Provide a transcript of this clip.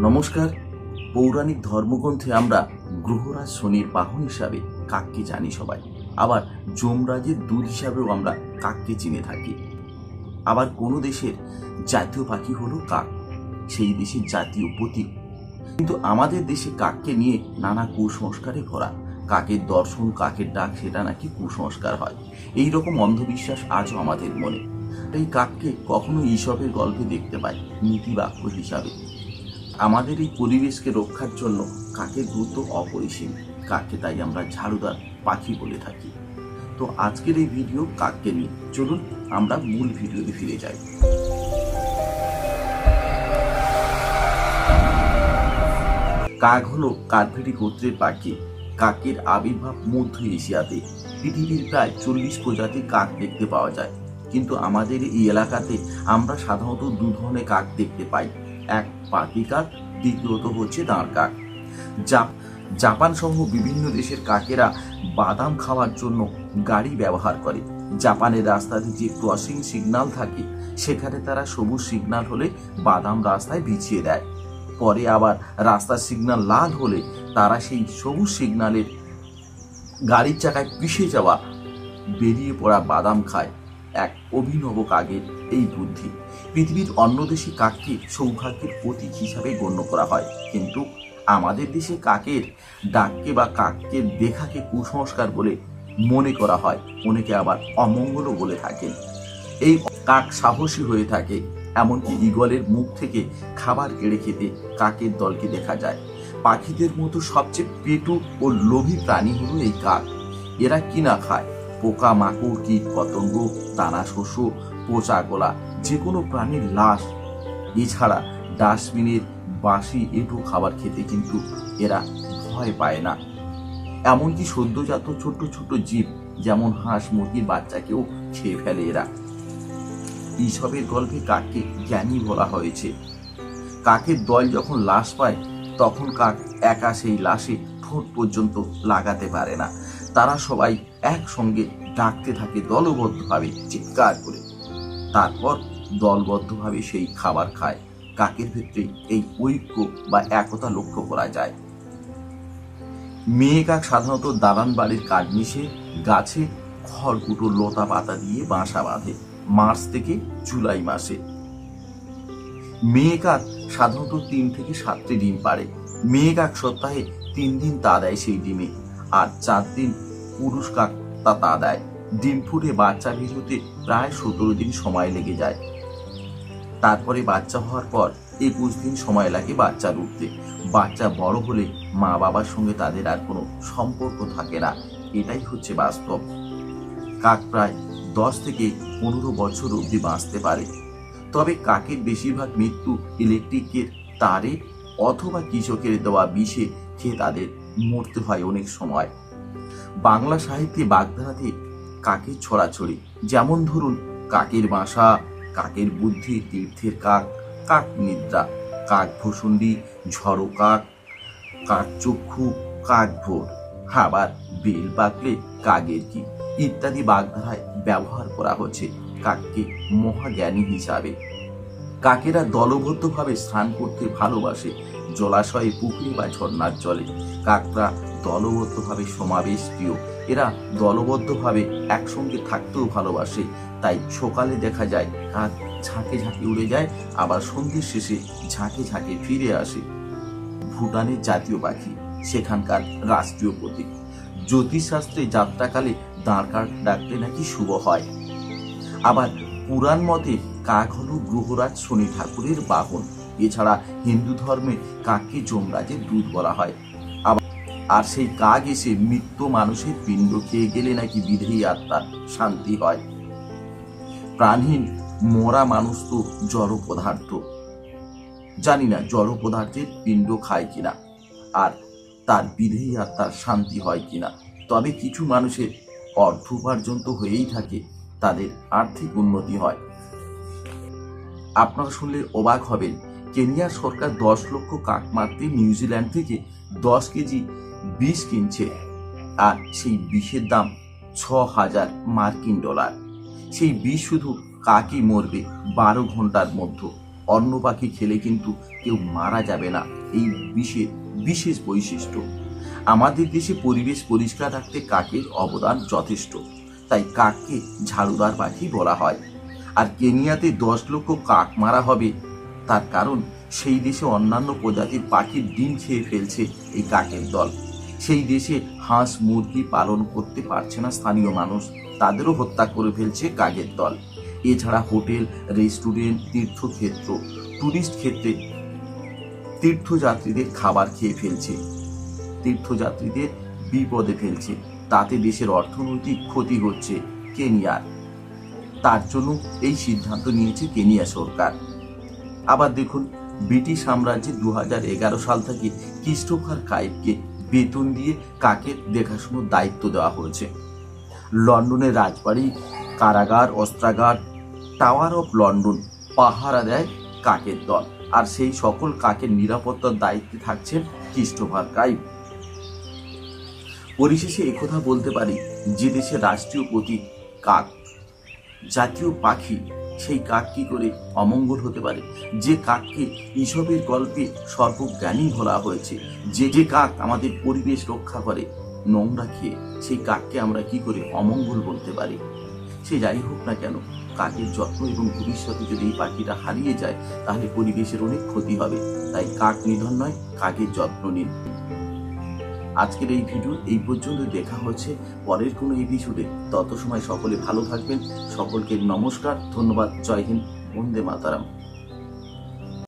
নমস্কার। পৌরাণিক ধর্মগ্রন্থে আমরা গ্রহরাজ শনির বাহন হিসাবে কাককে জানি সবাই। আবার যমরাজের দূত হিসাবেও আমরা কাককে চিনে থাকি। আবার কোনো দেশের জাতীয় পাখি হলো কাক। সেই দেশের জাতীয় প্রতীক কিন্তু আমাদের দেশে কাককে নিয়ে নানা কুসংস্কারে ভরা। কাকের দর্শন, কাকের ডাক, সেটা নাকি কুসংস্কার হয়। এই রকম অন্ধবিশ্বাস আজও আমাদের মনে। এই কাককে কখনো ঈশপের গল্পে দেখতে পাই, নীতিবাক্য হিসাবে। আমাদের এই পরিবেশকে রক্ষার জন্য কাকের দ্রুত অপরিসীম কাককে তাই আমরা ঝাড়ুদার পাখি বলে থাকি। তো আজকের এই ভিডিও কাককে নিয়ে। চলুন, আমরা মূল ভিডিওতে ফিরে যাই। কাক হলো কার্ভেটি গোত্রের পাখি। কাকের আবির্ভাব মধ্য এশিয়াতে। পৃথিবীর প্রায় চল্লিশ প্রজাতির কাক দেখতে পাওয়া যায়। কিন্তু আমাদের এই এলাকাতে আমরা সাধারণত দু ধরনের কাক দেখতে পাই। এক পাতি কাক দ্বিতীয়ত হচ্ছে দাঁড় কাক জাপ- জাপান সহ বিভিন্ন দেশের কাকেরা বাদাম খাওয়ার জন্য গাড়ি ব্যবহার করে। জাপানের রাস্তাতে যে ক্রসিং সিগনাল থাকে, সেখানে তারা সবুজ সিগনাল হলে বাদাম রাস্তায় বিছিয়ে দেয়। পরে আবার রাস্তার সিগনাল লাল হলে তারা সেই সবুজ সিগনালের গাড়ির চাকায় পিষে যাওয়া, বেরিয়ে পড়া বাদাম খায়। এক অভিনব কাকের এই বুদ্ধি। পৃথিবীর অন্য দেশে কাককে সৌভাগ্যের প্রতীক হিসাবে গণ্য করা হয়। কিন্তু আমাদের দেশে কাকের ডাককে বা কাককে দেখাকে কুসংস্কার বলে মনে করা হয়। অনেকে আবার অমঙ্গলও বলে থাকেন। এই কাক সাহসী হয়ে থাকে, এমনকি ঈগলের মুখ থেকে খাবার কেড়ে খেতে কাকের দলকে দেখা যায়। পাখিদের মতো সবচেয়ে পেটু ও লোভী প্রাণী হলো এই কাক। এরা কিনা খায়? পোকা, মাকড় কীট পতঙ্গ দানা, শস্য পচা গোলা, যে কোনো প্রাণীর লাশ। এছাড়া ডাস্টবিনের বাসি এঁটো খাবার খেতে কিন্তু এরা ভয় পায় না। এমনকি সদ্যজাত ছোট্ট ছোট্ট জীব, যেমন হাঁস মুরগির বাচ্চাকেও খেয়ে ফেলে এরা। এইসবের গল্পে কাককে জ্ঞানী বলা হয়েছে। কাকের দল যখন লাশ পায়, তখন কাক একা সেই লাশে ঠোঁট পর্যন্ত লাগাতে পারে না। তারা সবাই একসঙ্গে ডাকতে থাকে দলবদ্ধভাবে, চিৎকার করে। তারপর দলবদ্ধভাবে সেই খাবার খায়। কাকের ক্ষেত্রে এই ঐক্য বা একতা লক্ষ্য করা যায়। মেয়ে কাক সাধারণত দালান বাড়ির কাঠমিশে গাছে খড়কুটো লতা পাতা দিয়ে বাসা বাঁধে, মার্চ থেকে জুলাই মাসে। মেয়ে কাক সাধারণত তিন থেকে সাতটি ডিম পারে মেয়ে কাক সপ্তাহে তিন দিন তা দেয় সেই ডিমে, আর চার দিন পুরুষ কাক তা তা দেয়। ডিম ফুটে বাচ্চা বের হতে প্রায় সতেরো দিন সময় লেগে যায়। তারপরে বাচ্চা হওয়ার পর একুশ দিন সময় লাগে বাচ্চা উঠতে। বাচ্চা বড় হলে মা বাবার সঙ্গে তাদের আর কোনো সম্পর্ক থাকে না। এটাই হচ্ছে বাস্তব। কাক প্রায় দশ থেকে পনেরো বছর অবধি বাঁচতে পারে। তবে কাকের বেশিরভাগ মৃত্যু ইলেকট্রিকের তারে অথবা কৃষকের দেওয়া বিষে খেয়ে তাদের মরতে হয় অনেক সময়। বাংলা সাহিত্যে বাগধারাতে কাকের ছড়াছড়ি? যেমন ধরুন, কাকের বাসা, কাকের বুদ্ধি, তীর্থের কাক কাক নিদ্রা, কাক ভুসুন্ডি ঝড়ো কাক কাক চক্ষু, কাক ভোর আবার বেল বাকলে কাকের কি, ইত্যাদি বাগধারায় ব্যবহার করা হচ্ছে কাককে মহাজ্ঞানী হিসাবে। কাকেরা দলবদ্ধভাবে স্নান করতে ভালোবাসে, জলাশয়ে পুকুরে বা ঝর্ণার জলে। কাকরা দলবদ্ধভাবে সমাবেশ প্রিয়। এরা দলবদ্ধভাবে একসঙ্গে থাকতেও ভালোবাসে। তাই সকালে দেখা যায়, কাক ঝাঁকে ঝাঁকে উড়ে যায়, আবার সন্ধ্যের শেষে ঝাঁকে ঝাঁকে ফিরে আসে। ভুটানের জাতীয় পাখি, সেখানকার রাষ্ট্রীয় প্রতীক। জ্যোতিষশাস্ত্রে যাত্রাকালে দাঁড় ডাকলে নাকি শুভ হয়। আবার পুরাণ মতে কাক হল গ্রহরাজ শনি ঠাকুরের বাহন। এছাড়া হিন্দু ধর্মে কাককে যমরাজের দূত বলা হয়। আবার আর সেই কাক এসে মৃত্য মানুষের পিণ্ড খেয়ে গেলে নাকি বিধেয়ী আত্মার শান্তি হয়। প্রাণহীন, মরা মানুষ তো জড় পদার্থ। জানি না জড় পদার্থের পিণ্ড খায় কিনা, আর তার বিধেয়ী আত্মার শান্তি হয় কিনা। তবে কিছু মানুষের অর্থ উপার্জন তো হয়েই থাকে, তাদের আর্থিক উন্নতি হয়। আপনারা শুনলে অবাক হবেন, কেনিয়ার সরকার দশ লক্ষ কাক মারতে নিউজিল্যান্ড থেকে দশ কেজি বিষ কিনছে। আর সেই বিষের দাম ছ হাজার মার্কিন ডলার। সেই বিষ শুধু কাকই মরবে বারো ঘণ্টার মধ্যে। অন্য পাখি খেলে কিন্তু কেউ মারা যাবে না। এই বিষের বিশেষ বৈশিষ্ট্য। আমাদের দেশে পরিবেশ পরিষ্কার রাখতে কাকের অবদান যথেষ্ট। তাই কাককে ঝাড়ুদার পাখি বলা হয়। আর কেনিয়াতে দশ লক্ষ কাক মারা হবে। তার কারণ, সেই দেশে অন্যান্য প্রজাতির পাখির ডিম খেয়ে ফেলছে এই কাকের দল। সেই দেশে হাঁস, মুরগি পালন করতে পারছে না স্থানীয় মানুষ। তাদেরও হত্যা করে ফেলছে কাকের দল। এছাড়া হোটেল, রেস্টুরেন্ট, তীর্থক্ষেত্র, টুরিস্ট ক্ষেত্রে তীর্থযাত্রীদের খাবার খেয়ে ফেলছে। তীর্থযাত্রীদের বিপদে ফেলছে। তাতে দেশের অর্থনৈতিক ক্ষতি হচ্ছে কেনিয়ার। তার জন্য এই সিদ্ধান্ত নিয়েছে কেনিয়া সরকার। আবার দেখুন, ব্রিটিশ সাম্রাজ্যে দু হাজার এগারো সাল থেকে ক্রিস্টোফার কাইবকে বেতন দিয়ে কাকের দেখাশোনার দায়িত্ব দেওয়া হয়েছে। লন্ডনের রাজবাড়ি, কারাগার, অস্ত্রাগার, টাওয়ার অফ লন্ডন পাহারা দেয় কাকের দল। আর সেই সকল কাকের নিরাপত্তার দায়িত্বে থাকছেন ক্রিস্টোফার কাইব পরিশেষে একথা বলতে পারি, যে দেশের রাষ্ট্রীয় প্রতীক কাক জাতীয় পাখি সেই কাক কি করে অমঙ্গল হতে পারে। যে কাককে ঈশপের গল্পে সর্বজ্ঞানী বলা হয়েছে, যে যে কাক আমাদের পরিবেশ রক্ষা করে, নোংরা খেয়ে সেই কাককে আমরা কি করে অমঙ্গল বলতে পারি? সে যাই হোক না কেন, কাকের যত্ন এবং ভবিষ্যতে যদি এই পাখিটা হারিয়ে যায়, তাহলে পরিবেশের অনেক ক্ষতি হবে। তাই কাক নিধন নয়, কাকের যত্ন নিন। আজকের এই ভিডিও এই পর্যন্ত দেখা হচ্ছে পরের কোনো এপিসোডে তত সময় সকলে ভালো থাকবেন। সকলকে নমস্কার, ধন্যবাদ, জয় হিন্দ, বন্দে মাতারাম।